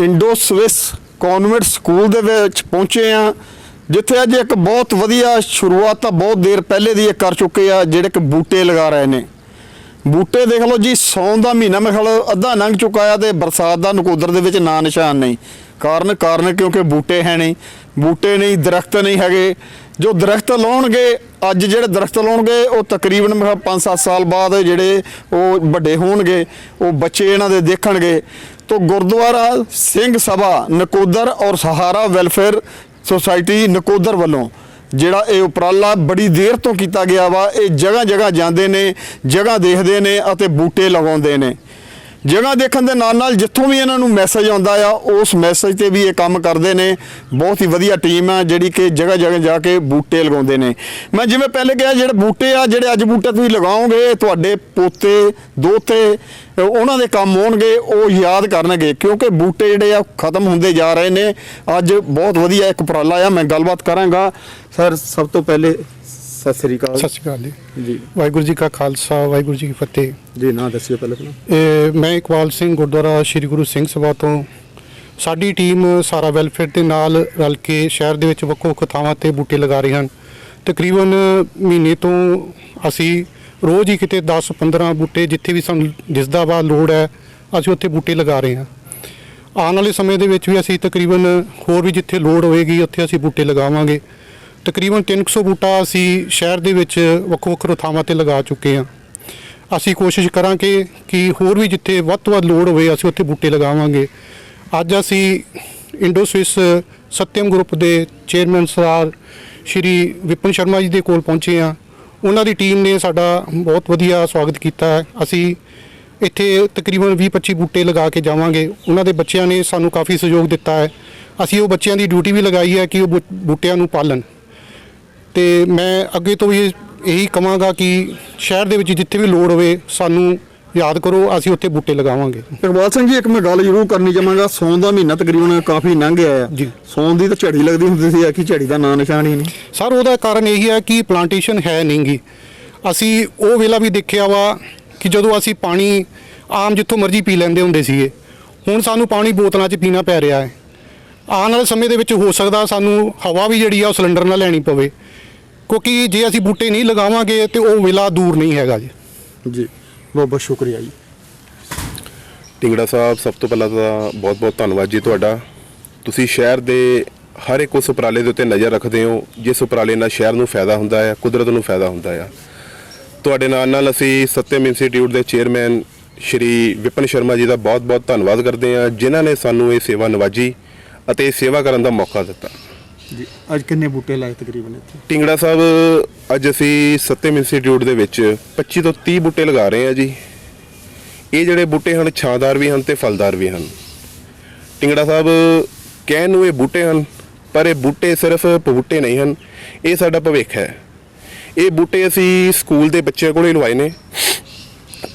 Indo Swiss ਕਨਵੈਂਟ school ਦੇ ਵਿੱਚ ਪਹੁੰਚੇ ਆ ਜਿੱਥੇ ਅੱਜ ਇੱਕ ਬਹੁਤ ਵਧੀਆ ਸ਼ੁਰੂਆਤ ਤਾਂ ਬਹੁਤ ਦੇਰ ਪਹਿਲੇ ਦੀ ਇਹ ਕਰ ਚੁੱਕੇ ਆ, ਜਿਹੜੇ ਕਿ ਬੂਟੇ ਲਗਾ ਰਹੇ ਨੇ। ਬੂਟੇ ਦੇਖ ਲਓ ਜੀ, ਸੌਣ ਦਾ ਮਹੀਨਾ ਮੇਰੇ ਖਿਆਲ ਅੱਧਾ ਲੰਘ ਚੁੱਕਾ ਆ ਤੇ ਬਰਸਾਤ ਦਾ ਨਕੋਦਰ ਦੇ ਵਿੱਚ ਨਾਂ ਨਿਸ਼ਾਨ ਨਹੀਂ। ਕਾਰਨ ਕਾਰਨ ਕਿਉਂਕਿ ਬੂਟੇ ਹੈ ਨਹੀਂ, ਬੂਟੇ ਨਹੀਂ, ਦਰਖਤ ਨਹੀਂ ਹੈਗੇ। ਜੋ ਦਰਖਤ ਲਾਉਣਗੇ, ਅੱਜ ਜਿਹੜੇ ਦਰਖਤ ਲਾਉਣਗੇ, ਉਹ ਤਕਰੀਬਨ 5-7 ਸਾਲ ਬਾਅਦ ਜਿਹੜੇ ਉਹ ਵੱਡੇ ਹੋਣਗੇ, ਉਹ ਬੱਚੇ ਇਹਨਾਂ ਦੇ ਦੇਖਣਗੇ। ਤੋਂ ਗੁਰਦੁਆਰਾ ਸਿੰਘ ਸਭਾ, ਨਕੋਦਰ ਔਰ ਸਹਾਰਾ ਵੈਲਫੇਅਰ ਸੁਸਾਇਟੀ ਨਕੋਦਰ ਵੱਲੋਂ, ਜਿਹੜਾ ਇਹ ਉਪਰਾਲਾ ਬੜੀ ਦੇਰ ਤੋਂ ਕੀਤਾ ਗਿਆ ਵਾ, ਇਹ ਜਗ੍ਹਾ ਜਗ੍ਹਾ ਜਾਂਦੇ ਨੇ, ਜਗ੍ਹਾ ਦੇਖਦੇ ਨੇ ਅਤੇ ਬੂਟੇ ਲਗਾਉਂਦੇ ਨੇ। ਜਗ੍ਹਾ ਦੇਖਣ ਦੇ ਨਾਲ ਨਾਲ ਜਿੱਥੋਂ ਵੀ ਇਹਨਾਂ ਨੂੰ ਮੈਸੇਜ ਆਉਂਦਾ ਆ, ਉਸ ਮੈਸੇਜ ਤੇ ਵੀ ਇਹ ਕੰਮ ਕਰਦੇ ਨੇ। ਬਹੁਤ ਹੀ ਵਧੀਆ ਟੀਮ ਆ, ਜਿਹੜੀ ਕਿ ਜਗ੍ਹਾ ਜਗ੍ਹਾ ਜਾ ਕੇ ਬੂਟੇ ਲਗਾਉਂਦੇ ਨੇ। ਮੈਂ ਜਿਵੇਂ ਪਹਿਲੇ ਕਿਹਾ, ਜਿਹੜੇ ਬੂਟੇ ਆ, ਜਿਹੜੇ ਅੱਜ ਬੂਟੇ ਤੁਸੀਂ ਲਗਾਓਗੇ, ਤੁਹਾਡੇ ਪੋਤੇ, ਦੋਤੇ, ਉਹਨਾਂ ਦੇ ਕੰਮ ਹੋਣਗੇ ਉਹ ਯਾਦ ਕਰਨਗੇ, ਕਿਉਂਕਿ ਬੂਟੇ ਜਿਹੜੇ ਆ ਖਤਮ ਹੁੰਦੇ ਜਾ ਰਹੇ ਨੇ। ਅੱਜ ਬਹੁਤ ਵਧੀਆ ਇੱਕ ਉਪਰਾਲਾ ਆ, ਮੈਂ ਗੱਲਬਾਤ ਕਰਾਂਗਾ। ਸਰ ਸਭ ਤੋਂ ਪਹਿਲੇ ਸਤਿ ਸ੍ਰੀ ਅਕਾਲ। ਸਤਿ ਸ਼੍ਰੀ ਅਕਾਲ ਜੀ। ਜੀ। ਵਾਹਿਗੁਰੂ ਜੀ ਕਾ ਖਾਲਸਾ ਵਾਹਿਗੁਰੂ ਜੀ ਕੀ ਫਤਿਹ। ਜੀ ਨਾਂ ਦੱਸਿਓ ਪਹਿਲੇ ਆਪਣਾ। ਇਹ ਮੈਂ ਇਕਬਾਲ ਸਿੰਘ ਗੁਰਦੁਆਰਾ ਸ੍ਰੀ ਗੁਰੂ ਸਿੰਘ ਸਭਾ ਤੋਂ। ਸਾਡੀ ਟੀਮ ਸਾਰਾ ਵੈਲਫੇਅਰ ਦੇ ਨਾਲ ਰਲ ਕੇ ਸ਼ਹਿਰ ਦੇ ਵਿੱਚ ਵੱਖੋ ਵੱਖ ਥਾਵਾਂ ਤੇ ਬੂਟੇ ਲਗਾ ਰਹੇ ਹਨ। ਤਕਰੀਬਨ ਮਹੀਨੇ ਤੋਂ ਅਸੀਂ ਰੋਜ਼ ਹੀ ਕਿਤੇ 10-15 ਬੂਟੇ ਜਿੱਥੇ ਵੀ ਸਾਨੂੰ ਦਿਸਦਾ ਵਾ ਲੋੜ ਹੈ ਅਸੀਂ ਉੱਥੇ ਬੂਟੇ ਲਗਾ ਰਹੇ ਹਾਂ। ਆਉਣ ਵਾਲੇ ਸਮੇਂ ਦੇ ਵਿੱਚ ਵੀ ਅਸੀਂ ਤਕਰੀਬਨ ਹੋਰ ਵੀ ਜਿੱਥੇ ਲੋੜ ਹੋਏਗੀ ਉੱਥੇ ਅਸੀਂ ਬੂਟੇ ਲਗਾਵਾਂਗੇ। ਤਕਰੀਬਨ 300 ਬੂਟਾ ਅਸੀਂ ਸ਼ਹਿਰ ਦੇ ਵਿੱਚ ਵੱਖੋ ਵੱਖ ਥਾਵਾਂ ਤੇ ਲਗਾ ਚੁੱਕੇ ਹਾਂ। ਅਸੀਂ ਕੋਸ਼ਿਸ਼ ਕਰਾਂਗੇ ਕਿ ਹੋਰ ਵੀ ਜਿੱਥੇ ਵੱਧ ਤੋਂ ਵੱਧ ਲੋੜ ਹੋਵੇ, ਅਸੀਂ ਉੱਥੇ ਬੂਟੇ ਲਗਾਵਾਂਗੇ। ਅੱਜ ਅਸੀਂ ਇੰਡੋ ਸਵਿਸ ਸਤਿਅਮ ਗਰੁੱਪ ਦੇ ਚੇਅਰਮੈਨ ਸਰਦਾਰ ਸ਼੍ਰੀ ਵਿਪਨ ਸ਼ਰਮਾ ਜੀ ਦੇ ਕੋਲ ਪਹੁੰਚੇ ਹਾਂ। ਉਹਨਾਂ ਦੀ ਟੀਮ ਨੇ ਸਾਡਾ ਬਹੁਤ ਵਧੀਆ ਸਵਾਗਤ ਕੀਤਾ ਹੈ। ਅਸੀਂ ਇੱਥੇ ਤਕਰੀਬਨ 20-25 ਬੂਟੇ ਲਗਾ ਕੇ ਜਾਵਾਂਗੇ। ਉਹਨਾਂ ਦੇ ਬੱਚਿਆਂ ਨੇ ਸਾਨੂੰ ਕਾਫੀ ਸਹਿਯੋਗ ਦਿੱਤਾ ਹੈ। ਅਸੀਂ ਉਹ ਬੱਚਿਆਂ ਦੀ ਡਿਊਟੀ ਵੀ ਲਗਾਈ ਹੈ ਕਿ ਉਹ ਬੂ- ਬੂਟਿਆਂ ਨੂੰ ਪਾਲਣ। ਤੇ ਮੈਂ ਅੱਗੇ ਤੋਂ ਵੀ ਇਹੀ ਕਵਾਂਗਾ ਕਿ ਸ਼ਹਿਰ ਦੇ ਵਿੱਚ ਜਿੱਥੇ ਵੀ ਲੋੜ ਹੋਵੇ ਸਾਨੂੰ ਯਾਦ ਕਰੋ ਅਸੀਂ ਉੱਥੇ ਬੂਟੇ ਲਗਾਵਾਂਗੇ। ਇਕਬਾਲ ਸਿੰਘ ਜੀ ਇੱਕ ਮੈਂ ਗੱਲ ਜ਼ਰੂਰ ਕਰਨੀ ਚਾਹਾਂਗਾ ਸੌਣ ਦਾ ਮਹੀਨਾ ਤਕਰੀਬਨ ਕਾਫੀ ਲੰਘ ਗਿਆ ਆ। ਜੀ। ਸੌਣ ਦੀ ਤਾਂ ਝੜੀ ਲੱਗਦੀ ਹੁੰਦੀ ਸੀ ਆ ਕਿ ਝੜੀ ਦਾ ਨਾਂ ਨਿਸ਼ਾਨ ਹੀ ਨਹੀਂ। ਸਰ ਉਹਦਾ ਕਾਰਨ ਇਹੀ ਹੈ ਕਿ ਪਲਾਂਟੇਸ਼ਨ ਹੈ ਨਹੀਂਗੀ। ਅਸੀਂ ਉਹ ਵੇਲਾ ਵੀ ਦੇਖਿਆ ਵਾ ਕਿ ਜਦੋਂ ਅਸੀਂ ਪਾਣੀ ਆਮ ਜਿੱਥੋਂ ਮਰਜ਼ੀ ਪੀ ਲੈਂਦੇ ਹੁੰਦੇ ਸੀਗੇ ਹੁਣ ਸਾਨੂੰ ਪਾਣੀ ਬੋਤਲਾਂ 'ਚ ਪੀਣਾ ਪੈ ਰਿਹਾ ਹੈ। ਆਉਣ ਵਾਲੇ ਸਮੇਂ ਦੇ ਵਿੱਚ ਹੋ ਸਕਦਾ ਸਾਨੂੰ ਹਵਾ ਵੀ ਜਿਹੜੀ ਆ ਉਹ ਸਿਲੰਡਰ ਨਾਲ ਲੈਣੀ ਪਵੇ। ਕਿਉਂਕਿ ਜੇ ਅਸੀਂ ਬੂਟੇ ਨਹੀਂ ਲਗਾਵਾਂਗੇ ਤੇ ਉਹ ਵੇਲਾ ਦੂਰ ਨਹੀਂ ਹੈਗਾ ਜੀ। ਜੀ ਬਹੁਤ ਬਹੁਤ ਸ਼ੁਕਰੀਆ ਜੀ। ਟਿੰਗੜਾ ਸਾਹਿਬ ਸਭ ਤੋਂ ਪਹਿਲਾਂ ਤਾਂ ਬਹੁਤ-ਬਹੁਤ ਧੰਨਵਾਦ ਜੀ ਤੁਹਾਡਾ। ਤੁਸੀਂ ਸ਼ਹਿਰ ਦੇ ਹਰ ਇੱਕ ਉਸ ਉਪਰਾਲੇ ਦੇ ਉੱਤੇ ਨਜ਼ਰ ਰੱਖਦੇ ਹੋ ਜਿਸ ਉਪਰਾਲੇ ਨਾਲ ਸ਼ਹਿਰ ਨੂੰ ਫਾਇਦਾ ਹੁੰਦਾ ਹੈ ਕੁਦਰਤ ਨੂੰ ਫਾਇਦਾ ਹੁੰਦਾ ਹੈ ਤੁਹਾਡੇ ਨਾਲ ਨਾਲ ਅਸੀਂ ਸਤਿਅਮ ਇੰਸਟੀਚਿਊਟ ਦੇ ਚੇਅਰਮੈਨ ਸ਼੍ਰੀ ਵਿਪਨ ਸ਼ਰਮਾ ਜੀ ਦਾ ਬਹੁਤ-ਬਹੁਤ ਧੰਨਵਾਦ ਕਰਦੇ ਹਾਂ ਜਿਨ੍ਹਾਂ ਨੇ ਸਾਨੂੰ ਇਹ ਸੇਵਾ ਨਿਵਾਜੀ ਅਤੇ ਇਹ ਸੇਵਾ ਕਰਨ ਦਾ ਮੌਕਾ ਦਿੱਤਾ। ਜੀ, ਅੱਜ ਕਿੰਨੇ ਬੂਟੇ ਲਾਏ ਤਕਰੀਬਨ ਇੱਥੇ? ਟਿੰਗੜਾ ਸਾਹਿਬ, ਅੱਜ ਅਸੀਂ ਸਤਿਮ ਇੰਸਟੀਚਿਊਟ ਦੇ ਵਿੱਚ 25 ਤੋਂ 30 ਬੂਟੇ ਲਗਾ ਰਹੇ ਹਾਂ ਜੀ। ਇਹ ਜਿਹੜੇ ਬੂਟੇ ਹਨ, ਛਾਂਦਾਰ ਵੀ ਹਨ ਤੇ ਫਲਦਾਰ ਵੀ ਹਨ। ਟਿੰਗੜਾ ਸਾਹਿਬ, ਕਹਿਣ ਨੂੰ ਇਹ ਬੂਟੇ ਹਨ, ਪਰ ਇਹ ਬੂਟੇ ਸਿਰਫ ਬੂਟੇ ਨਹੀਂ ਹਨ, ਇਹ ਸਾਡਾ ਭਵਿੱਖ ਹੈ। ਇਹ ਬੂਟੇ ਅਸੀਂ ਸਕੂਲ ਦੇ ਬੱਚਿਆਂ ਕੋਲੇ ਲਵਾਏ ਨੇ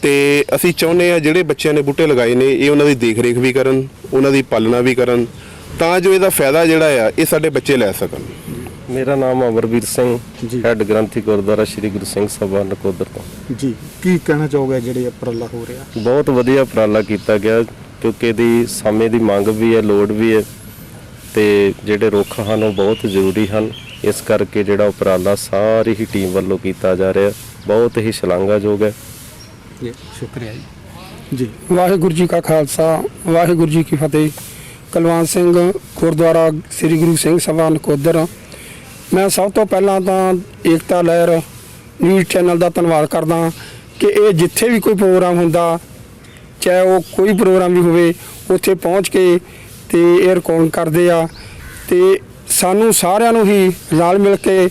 ਤੇ ਅਸੀਂ ਚਾਹੁੰਦੇ ਆ ਜਿਹੜੇ ਬੱਚਿਆਂ ਨੇ ਬੂਟੇ ਲਗਾਏ ਨੇ, ਇਹ ਉਹਨਾਂ ਦੀ ਦੇਖ-ਰੇਖ ਵੀ ਕਰਨ, ਉਹਨਾਂ ਦੀ ਪਾਲਣਾ ਵੀ ਕਰਨ ਤਾਂ ਜੋ ਇਹਦਾ ਫਾਇਦਾ ਜਿਹੜਾ ਆ ਇਹ ਸਾਡੇ ਬੱਚੇ ਲੈ ਸਕਣ। ਮੇਰਾ ਨਾਮ ਅਮਰਵੀਰ ਸਿੰਘ ਜੀ। ਹੈੱਡ ਗ੍ਰੰਥੀ ਗੁਰਦੁਆਰਾ ਸ੍ਰੀ ਗੁਰੂ ਸਿੰਘ ਸਭਾ ਨਕੋਦਰ ਤੋਂ। ਜੀ ਕੀ ਕਹਿਣਾ ਚਾਹੋਗੇ ਜਿਹੜੇ ਉਪਰਾਲਾ ਹੋ ਰਿਹਾ? ਬਹੁਤ ਵਧੀਆ ਉਪਰਾਲਾ ਕੀਤਾ ਗਿਆ ਕਿਉਂਕਿ ਇਹਦੀ ਸਮੇਂ ਦੀ ਮੰਗ ਵੀ ਹੈ ਲੋੜ ਵੀ ਹੈ ਤੇ ਜਿਹੜੇ ਰੁੱਖ ਹਨ ਉਹ ਬਹੁਤ ਜ਼ਰੂਰੀ ਹਨ। ਇਸ ਕਰਕੇ ਜਿਹੜਾ ਉਪਰਾਲਾ ਸਾਰੀ ਹੀ ਟੀਮ ਵੱਲੋਂ ਕੀਤਾ ਜਾ ਰਿਹਾ ਬਹੁਤ ਹੀ ਸ਼ਲਾਘਾਯੋਗ ਹੈ। ਜੀ ਸ਼ੁਕਰੀਆ ਜੀ। ਜੀ ਵਾਹਿਗੁਰੂ ਜੀ ਕਾ ਖਾਲਸਾ ਵਾਹਿਗੁਰੂ ਜੀ ਕੀ ਫਤਿਹ। ਕੁਲਵੰਤ ਸਿੰਘ, ਗੁਰਦੁਆਰਾ ਸ੍ਰੀ ਗੁਰੂ ਸਿੰਘ ਸਭਾ ਨਕੋਦਰ। ਮੈਂ ਸਭ ਤੋਂ ਪਹਿਲਾਂ ਤਾਂ ਏਕਤਾ ਲਹਿਰ ਨਿਊਜ਼ ਚੈਨਲ ਦਾ ਧੰਨਵਾਦ ਕਰਦਾ ਕਿ ਇਹ ਜਿੱਥੇ ਵੀ ਕੋਈ ਪ੍ਰੋਗਰਾਮ ਹੁੰਦਾ, ਚਾਹੇ ਉਹ ਕੋਈ ਪ੍ਰੋਗਰਾਮ ਵੀ ਹੋਵੇ, ਉੱਥੇ ਪਹੁੰਚ ਕੇ ਤੇ ਇਹ ਰਿਕਾਰਡ ਕਰਦੇ ਆ ਤੇ ਸਾਨੂੰ ਸਾਰਿਆਂ ਨੂੰ ਹੀ ਰਲ ਮਿਲ ਕੇ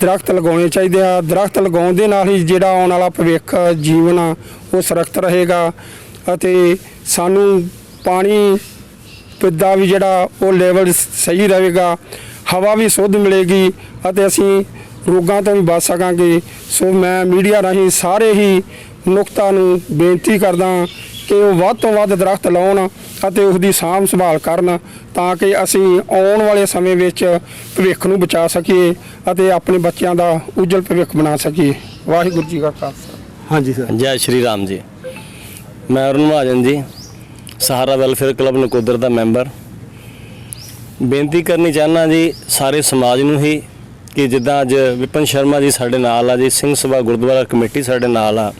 ਦਰਖਤ ਲਗਾਉਣੇ ਚਾਹੀਦੇ ਆ। ਦਰਖਤ ਲਗਾਉਣ ਦੇ ਨਾਲ ਹੀ ਜਿਹੜਾ ਆਉਣ ਵਾਲਾ ਭਵਿੱਖ, ਜੀਵਨ ਆ, ਉਹ ਸੁਰੱਖਿਅਤ ਰਹੇਗਾ ਅਤੇ ਸਾਨੂੰ ਪਾਣੀ ਦਾ ਵੀ ਜਿਹੜਾ ਉਹ ਲੈਵਲ ਸਹੀ ਰਹੇਗਾ ਹਵਾ ਵੀ ਸ਼ੁੱਧ ਮਿਲੇਗੀ ਅਤੇ ਅਸੀਂ ਰੋਗਾਂ ਤੋਂ ਵੀ ਬਚ ਸਕਾਂਗੇ। ਸੋ ਮੈਂ ਮੀਡੀਆ ਰਾਹੀਂ ਸਾਰੇ ਹੀ ਨੁਕਤਾ ਨੂੰ ਬੇਨਤੀ ਕਰਦਾ ਕਿ ਉਹ ਵੱਧ ਤੋਂ ਵੱਧ ਦਰਖਤ ਲਾਉਣ ਅਤੇ ਉਸ ਦੀ ਸਾਂਭ ਸੰਭਾਲ ਕਰਨ ਤਾਂ ਕਿ ਅਸੀਂ ਆਉਣ ਵਾਲੇ ਸਮੇਂ ਵਿੱਚ ਭਵਿੱਖ ਨੂੰ ਬਚਾ ਸਕੀਏ ਅਤੇ ਆਪਣੇ ਬੱਚਿਆਂ ਦਾ ਉਜਲ ਭਵਿੱਖ ਬਣਾ ਸਕੀਏ। ਵਾਹਿਗੁਰੂ ਜੀ ਕਾ ਖਾਲਸਾ। ਹਾਂਜੀ ਸਰ। ਜੈ ਸ਼੍ਰੀ ਰਾਮ ਜੀ। ਮੈਂ ਅਰੁਣ ਮਹਾਜਨ ਜੀ। ਸਹਾਰਾ ਵੈਲਫੇਅਰ ਕਲੱਬ ਨਕੋਦਰ ਦਾ ਮੈਂਬਰ। ਬੇਨਤੀ ਕਰਨੀ ਚਾਹਨਾ ਜੀ ਸਾਰੇ ਸਮਾਜ ਨੂੰ ਹੀ ਕਿ ਜਿੱਦਾਂ ਅੱਜ ਵਿਪਨ ਸ਼ਰਮਾ ਜੀ ਸਾਡੇ ਨਾਲ ਆ ਜੀ, ਸਿੰਘ ਸਭਾ ਗੁਰਦੁਆਰਾ ਕਮੇਟੀ ਸਾਡੇ ਨਾਲ ਆ।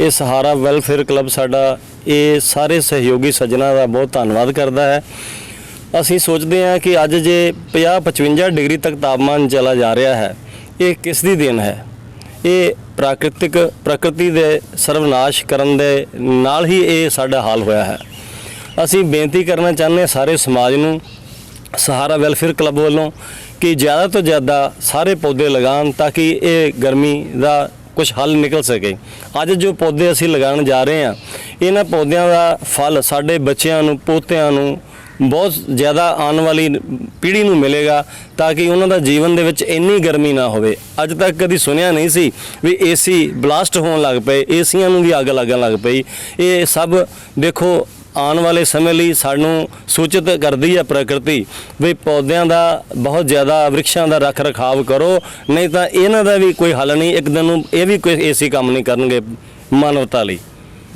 ਇਹ ਸਹਾਰਾ ਵੈਲਫੇਅਰ ਕਲੱਬ ਸਾਡਾ, ਇਹ ਸਾਰੇ ਸਹਿਯੋਗੀ ਸੱਜਣਾ ਦਾ ਬਹੁਤ ਧੰਨਵਾਦ ਕਰਦਾ ਹੈ। ਅਸੀਂ ਸੋਚਦੇ ਹਾਂ ਕਿ ਅੱਜ ਜੇ 50 55 ਡਿਗਰੀ ਤੱਕ ਤਾਪਮਾਨ ਚਲਾ ਜਾ ਰਿਹਾ ਹੈ, ਇਹ ਕਿਸ ਦੀ ਦੇਣ ਹੈ? ਇਹ ਪ੍ਰਾਕ੍ਰਿਤਿਕ, ਪ੍ਰਕਿਰਤੀ ਦੇ ਸਰਵਨਾਸ਼ ਕਰਨ ਦੇ ਨਾਲ ਹੀ ਇਹ ਸਾਡਾ ਹਾਲ ਹੋਇਆ ਹੈ। ਅਸੀਂ ਬੇਨਤੀ ਕਰਨਾ ਚਾਹੁੰਦੇ ਹਾਂ ਸਾਰੇ ਸਮਾਜ ਨੂੰ, ਸਹਾਰਾ ਵੈਲਫੇਅਰ ਕਲੱਬ ਵੱਲੋਂ, ਕਿ ਜ਼ਿਆਦਾ ਤੋਂ ਜ਼ਿਆਦਾ ਸਾਰੇ ਪੌਦੇ ਲਗਾਉਣ ਤਾਂ ਕਿ ਇਹ ਗਰਮੀ ਦਾ ਕੁਝ ਹੱਲ ਨਿਕਲ ਸਕੇ। ਅੱਜ ਜੋ ਪੌਦੇ ਅਸੀਂ ਲਗਾਉਣ ਜਾ ਰਹੇ ਹਾਂ, ਇਹਨਾਂ ਪੌਦਿਆਂ ਦਾ ਫਲ ਸਾਡੇ ਬੱਚਿਆਂ ਨੂੰ, ਪੋਤਿਆਂ ਨੂੰ ਬਹੁਤ ਜ਼ਿਆਦਾ ਆਉਣ ਵਾਲੀ ਪੀੜ੍ਹੀ ਨੂੰ ਮਿਲੇਗਾ ਤਾਂ ਕਿ ਉਹਨਾਂ ਦਾ ਜੀਵਨ ਦੇ ਵਿੱਚ ਇੰਨੀ ਗਰਮੀ ਨਾ ਹੋਵੇ। ਅੱਜ ਤੱਕ ਕਦੀ ਸੁਣਿਆ ਨਹੀਂ ਸੀ ਵੀ ਏਸੀ ਬਲਾਸਟ ਹੋਣ ਲੱਗ ਪਏ, ਏਸੀਆਂ ਨੂੰ ਵੀ ਅੱਗ ਲੱਗਣ ਲੱਗ ਪਈ। ਇਹ ਸਭ ਦੇਖੋ ਆਉਣ ਵਾਲੇ ਸਮੇਂ ਲਈ ਸਾਨੂੰ ਸੂਚਿਤ ਕਰਦੀ ਹੈ ਪ੍ਰਕਿਰਤੀ ਵੀ ਪੌਦਿਆਂ ਦਾ ਬਹੁਤ ਜ਼ਿਆਦਾ ਵ੍ਰਿਕਸ਼ਾਂ ਦਾ ਰੱਖ ਰਖਾਵ ਕਰੋ ਨਹੀਂ ਤਾਂ ਇਹਨਾਂ ਦਾ ਵੀ ਕੋਈ ਹੱਲ ਨਹੀਂ ਇੱਕ ਦਿਨ ਨੂੰ ਇਹ ਵੀ ਕੋਈ ਏਸੀ ਕੰਮ ਨਹੀਂ ਕਰਨਗੇ ਮਾਨਵਤਾ ਲਈ।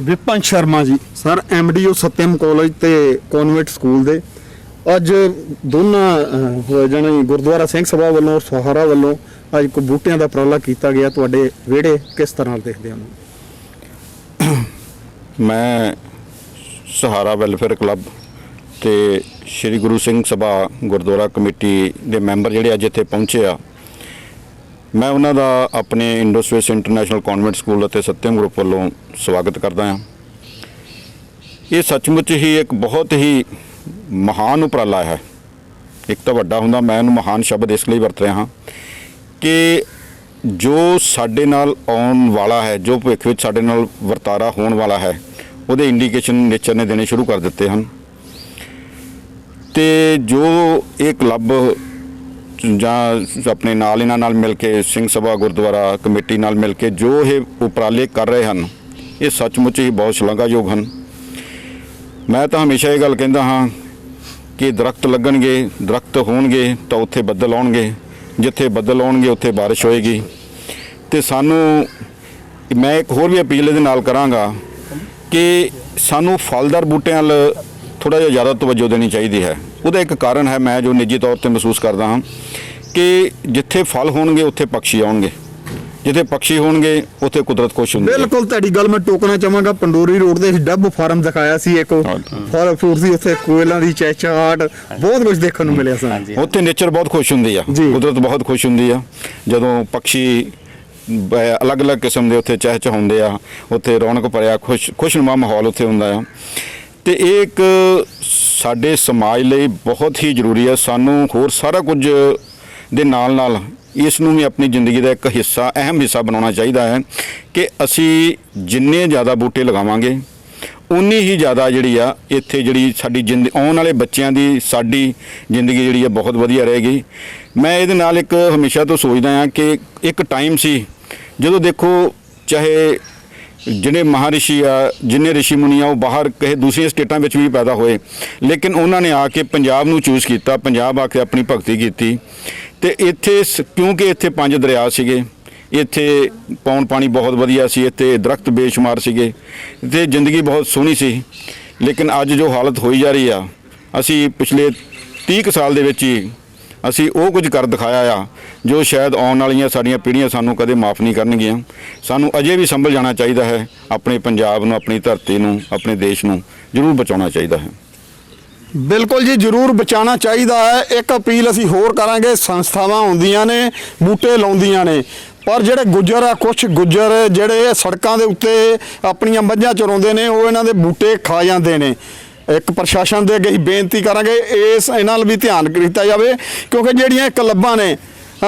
Vipan Sharma ji sir MD of Satyam college ਤੇ ਕਨਵੈਂਟ ਸਕੂਲ ਦੇ। ਅੱਜ ਦੋਨਾਂ ਜਣੇ ਗੁਰਦੁਆਰਾ ਸਿੰਘ ਸਭਾ ਵੱਲੋਂ ਔਰ ਸਹਾਰਾ ਵੱਲੋਂ ਅੱਜ ਕੋ ਬੂਟਿਆਂ ਦਾ ਉਪਰਾਲਾ ਕੀਤਾ ਗਿਆ। ਤੁਹਾਡੇ ਵਿਹੜੇ ਕਿਸ ਤਰ੍ਹਾਂ ਦੇਖਦੇ ਹੋ? ਮੈਂ ਸਹਾਰਾ ਵੈਲਫੇਅਰ ਕਲੱਬ ਤੇ ਸ੍ਰੀ ਗੁਰੂ ਸਿੰਘ ਸਭਾ ਗੁਰਦੁਆਰਾ ਕਮੇਟੀ ਦੇ ਮੈਂਬਰ ਜਿਹੜੇ ਅੱਜ ਇੱਥੇ ਪਹੁੰਚੇ ਆ। ਮੈਂ ਉਹਨਾਂ ਦਾ ਆਪਣੇ ਇੰਡੋਸਵਿਸ ਇੰਟਰਨੈਸ਼ਨਲ ਕਨਵੈਂਟ ਸਕੂਲ ਅਤੇ ਸਤਿਅਮ ਗਰੁੱਪ ਵੱਲੋਂ ਸਵਾਗਤ ਕਰਦਾ ਹਾਂ। ਇਹ ਸੱਚਮੁੱਚ ਹੀ ਇੱਕ ਬਹੁਤ ਹੀ ਮਹਾਨ ਉਪਰਾਲਾ ਹੈ। ਇੱਕ ਤਾਂ ਵੱਡਾ ਹੁੰਦਾ, ਮੈਂ ਇਹਨੂੰ ਮਹਾਨ ਸ਼ਬਦ ਇਸ ਲਈ ਵਰਤ ਰਿਹਾ ਹਾਂ ਕਿ ਜੋ ਸਾਡੇ ਨਾਲ ਆਉਣ ਵਾਲਾ ਹੈ, ਜੋ ਭਵਿੱਖ ਵਿੱਚ ਸਾਡੇ ਨਾਲ ਵਰਤਾਰਾ ਹੋਣ ਵਾਲਾ ਹੈ ਉਹਦੇ ਇੰਡੀਕੇਸ਼ਨ ਨੇਚਰ ਨੇ ਦੇਣੇ ਸ਼ੁਰੂ ਕਰ ਦਿੱਤੇ ਹਨ। ਤੇ ਜੋ ਇਹ ਕਲੱਬ ਜਾਂ ਆਪਣੇ ਨਾਲ ਇਹਨਾਂ ਨਾਲ ਮਿਲ ਕੇ, ਸਿੰਘ ਸਭਾ, ਗੁਰਦੁਆਰਾ ਕਮੇਟੀ ਨਾਲ ਮਿਲ ਕੇ ਜੋ ਇਹ ਉਪਰਾਲੇ ਕਰ ਰਹੇ ਹਨ, ਇਹ ਸੱਚਮੁੱਚ ਹੀ ਬਹੁਤ ਸ਼ਲਾਘਾਯੋਗ ਹਨ। ਮੈਂ ਤਾਂ ਹਮੇਸ਼ਾ ਇਹ ਗੱਲ ਕਹਿੰਦਾ ਹਾਂ ਕਿ ਦਰਖਤ ਲੱਗਣਗੇ, ਦਰਖਤ ਹੋਣਗੇ ਤਾਂ ਉੱਥੇ ਬੱਦਲ ਆਉਣਗੇ। ਜਿੱਥੇ ਬੱਦਲ ਆਉਣਗੇ, ਉੱਥੇ ਬਾਰਿਸ਼ ਹੋਏਗੀ। ਤੇ ਸਾਨੂੰ, ਮੈਂ ਇੱਕ ਹੋਰ ਵੀ ਅਪੀਲ ਇਹਦੇ ਨਾਲ ਕਰਾਂਗਾ ਕਿ ਸਾਨੂੰ ਫਲਦਾਰ ਬੂਟਿਆਂ ਵੱਲ ਥੋੜਾ ਜਿਹਾ ਜ਼ਿਆਦਾ ਤਵੱਜੋ ਦੇਣੀ ਚਾਹੀਦੀ ਹੈ। ਉਹਦਾ ਇੱਕ ਕਾਰਨ ਹੈ ਮੈਂ ਜੋ ਨਿੱਜੀ ਤੌਰ ਤੇ ਮਹਿਸੂਸ ਕਰਦਾ ਹਾਂ ਕਿ ਜਿੱਥੇ ਫਲ ਹੋਣਗੇ ਉੱਥੇ ਪੰਛੀ ਆਉਣਗੇ। ਜਿੱਥੇ ਪੰਛੀ ਹੋਣਗੇ ਉੱਥੇ ਕੁਦਰਤ ਖੁਸ਼ ਹੁੰਦੀ ਹੈ। ਬਿਲਕੁਲ ਤੁਹਾਡੀ ਗੱਲ ਮੈਂ ਟੋਕਣਾ ਚਾਹਾਂਗਾ। ਪੰਡੋਰੀ ਰੋਡ ਦੇ ਡੱਬ ਫਾਰਮ ਦਿਖਾਇਆ ਸੀ ਇੱਕ। ਫਲ ਫਰੂਟ ਸੀ ਉੱਥੇ ਕੋਇਲਾਂ ਦੀ ਚਹਿਚਹਾਟ ਬਹੁਤ ਕੁਝ ਦੇਖਣ ਨੂੰ ਮਿਲਿਆ ਸਾਨੂੰ ਉੱਥੇ ਨੇਚਰ ਬਹੁਤ ਖੁਸ਼ ਹੁੰਦੀ ਆ। ਕੁਦਰਤ ਬਹੁਤ ਖੁਸ਼ ਹੁੰਦੀ ਆ। ਜਦੋਂ ਪੰਛੀ ਬ- ਅਲੱਗ-ਅਲੱਗ ਕਿਸਮ ਦੇ ਉੱਥੇ ਚਹਿਚਹਾਉਂਦੇ ਆ, ਉੱਥੇ ਰੌਣਕ ਭਰਿਆ, ਖੁਸ਼, ਖੁਸ਼ਨੁਮਾ ਮਾਹੌਲ ਉੱਥੇ ਹੁੰਦਾ ਆ। ਤੇ ਇਹ ਇੱਕ ਸਾਡੇ ਸਮਾਜ ਲਈ ਬਹੁਤ ਹੀ ਜ਼ਰੂਰੀ ਹੈ ਸਾਨੂੰ ਹੋਰ ਸਾਰਾ ਕੁਝ ਦੇ ਨਾਲ-ਨਾਲ ਇਸ ਨੂੰ ਵੀ ਆਪਣੀ ਜ਼ਿੰਦਗੀ ਦਾ ਇੱਕ ਹਿੱਸਾ, ਅਹਿਮ ਹਿੱਸਾ ਬਣਾਉਣਾ ਚਾਹੀਦਾ ਹੈ ਕਿ ਅਸੀਂ ਜਿੰਨੇ ਜ਼ਿਆਦਾ ਬੂਟੇ ਲਗਾਵਾਂਗੇ ਉਨੀ ਹੀ ਜ਼ਿਆਦਾ ਜਿਹੜੀ ਆ, ਇੱਥੇ ਜਿਹੜੀ ਸਾਡੀ ਜ਼ਿੰਦ, ਆਉਣ ਵਾਲੇ ਬੱਚਿਆਂ ਦੀ ਸਾਡੀ ਜ਼ਿੰਦਗੀ ਜਿਹੜੀ ਆ ਬਹੁਤ ਵਧੀਆ ਰਹੇਗੀ। ਮੈਂ ਇਹਦੇ ਨਾਲ ਇੱਕ ਹਮੇਸ਼ਾ ਤੋਂ ਸੋਚਦਾ ਹਾਂ ਕਿ ਇੱਕ ਟਾਈਮ ਸੀ ਜਦੋਂ ਦੇਖੋ ਚਾਹੇ ਜਿਹੜੇ ਮਹਾਰਿਸ਼ੀ ਆ, ਜਿੰਨੇ ਰਿਸ਼ੀ ਮੁਨੀ ਆ, ਉਹ ਬਾਹਰ ਕਿਸੇ ਦੂਸਰੀਆਂ ਸਟੇਟਾਂ ਵਿੱਚ ਵੀ ਪੈਦਾ ਹੋਏ। ਲੇਕਿਨ ਉਹਨਾਂ ਨੇ ਆ ਕੇ ਪੰਜਾਬ ਨੂੰ ਚੂਜ਼ ਕੀਤਾ, ਪੰਜਾਬ ਆ ਕੇ ਆਪਣੀ ਭਗਤੀ ਕੀਤੀ। ਤੇ ਇੱਥੇ ਸ- ਕਿਉਂਕਿ ਇੱਥੇ ਪੰਜ ਦਰਿਆ ਸੀਗੇ, ਇੱਥੇ ਪੌਣ ਪਾਣੀ ਬਹੁਤ ਵਧੀਆ ਸੀ, ਇੱਥੇ ਦਰਖਤ ਬੇਸ਼ੁਮਾਰ ਸੀਗੇ, ਤੇ ਜ਼ਿੰਦਗੀ ਬਹੁਤ ਸੋਹਣੀ ਸੀ। ਲੇਕਿਨ ਅੱਜ ਜੋ ਹਾਲਤ ਹੋਈ ਜਾ ਰਹੀ ਆ, ਅਸੀਂ ਪਿਛਲੇ 30 ਕੁ ਸਾਲ ਦੇ ਵਿੱਚ ਹੀ ਅਸੀਂ ਉਹ ਕੁਝ ਕਰ ਦਿਖਾਇਆ ਆ, ਜੋ ਸ਼ਾਇਦ ਆਉਣ ਵਾਲੀਆਂ ਸਾਡੀਆਂ ਪੀੜ੍ਹੀਆਂ ਸਾਨੂੰ ਕਦੇ ਮਾਫ ਨਹੀਂ ਕਰਨਗੀਆਂ। ਸਾਨੂੰ ਅਜੇ ਵੀ ਸੰਭਲ ਜਾਣਾ ਚਾਹੀਦਾ ਹੈ, ਆਪਣੇ ਪੰਜਾਬ ਨੂੰ, ਆਪਣੀ ਧਰਤੀ ਨੂੰ, ਆਪਣੇ ਦੇਸ਼ ਨੂੰ ਜ਼ਰੂਰ ਬਚਾਉਣਾ ਚਾਹੀਦਾ ਹੈ। ਬਿਲਕੁਲ ਜੀ, ਜ਼ਰੂਰ ਬਚਾਉਣਾ ਚਾਹੀਦਾ ਹੈ। ਇੱਕ ਅਪੀਲ ਅਸੀਂ ਹੋਰ ਕਰਾਂਗੇ, ਸੰਸਥਾਵਾਂ ਹੁੰਦੀਆਂ ਨੇ, ਬੂਟੇ ਲਾਉਂਦੀਆਂ ਨੇ। ਪਰ ਜਿਹੜੇ ਗੁੱਜਰ ਆ ਕੁਝ ਗੁੱਜਰ ਜਿਹੜੇ ਸੜਕਾਂ ਦੇ ਉੱਤੇ ਆਪਣੀਆਂ ਮੱਝਾਂ ਚਰਾਉਂਦੇ ਨੇ, ਉਹ ਇਹਨਾਂ ਦੇ ਬੂਟੇ ਖਾ ਜਾਂਦੇ ਨੇ। ਇੱਕ ਪ੍ਰਸ਼ਾਸਨ ਦੇ ਅੱਗੇ ਹੀ ਬੇਨਤੀ ਕਰਾਂਗੇ, ਇਸ ਇਹਨਾਂ ਵੱਲ ਵੀ ਧਿਆਨ ਕੀਤਾ ਜਾਵੇ, ਕਿਉਂਕਿ ਜਿਹੜੀਆਂ ਕਲੱਬਾਂ ਨੇ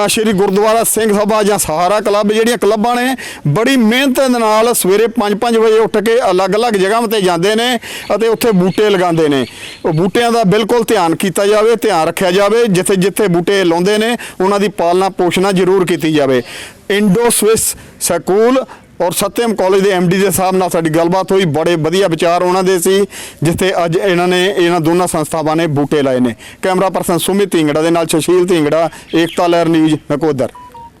ਸ਼੍ਰੀ ਗੁਰਦੁਆਰਾ ਸਿੰਘ ਸਭਾ ਜਾਂ ਸਹਾਰਾ ਕਲੱਬ, ਜਿਹੜੀਆਂ ਕਲੱਬਾਂ ਨੇ, ਬੜੀ ਮਿਹਨਤ ਦੇ ਨਾਲ ਸਵੇਰੇ 5-5 ਵਜੇ ਉੱਠ ਕੇ ਅਲੱਗ-ਅਲੱਗ ਜਗ੍ਹਾਵਾਂ ਤੇ ਜਾਂਦੇ ਨੇ ਅਤੇ ਉੱਥੇ ਬੂਟੇ ਲਗਾਉਂਦੇ ਨੇ। ਉਹ ਬੂਟਿਆਂ ਦਾ ਬਿਲਕੁਲ ਧਿਆਨ ਕੀਤਾ ਜਾਵੇ, ਧਿਆਨ ਰੱਖਿਆ ਜਾਵੇ, ਜਿੱਥੇ-ਜਿੱਥੇ ਬੂਟੇ ਲਾਉਂਦੇ ਨੇ, ਉਹਨਾਂ ਦੀ ਪਾਲਣਾ ਪੋਸ਼ਣਾ ਜ਼ਰੂਰ ਕੀਤੀ ਜਾਵੇ। ਇੰਡੋ ਸਵਿਸ ਸਕੂਲ ਔਰ ਸਤਿਅਮ ਕਾਲਜ ਦੇ ਐਮਡੀ ਦੇ ਸਾਹਿਬ ਨਾਲ ਸਾਡੀ ਗੱਲਬਾਤ ਹੋਈ, ਬੜੇ ਵਧੀਆ ਵਿਚਾਰ ਉਹਨਾਂ ਦੇ ਸੀ, ਜਿੱਥੇ ਅੱਜ ਇਹਨਾਂ ਨੇ ਇਹਨਾਂ ਦੋਨਾਂ ਸੰਸਥਾਵਾਂ ਨੇ ਬੂਟੇ ਲਾਏ ਨੇ। ਕੈਮਰਾ ਪਰਸਨ ਸੁਮਿਤ ਢਿੰਗੜਾ ਦੇ ਨਾਲ ਸੁਸ਼ੀਲ ਢਿੰਗੜਾ, ਏਕਤਾ ਲਹਿਰ ਨਿਊਜ਼ ਨਕੋਦਰ।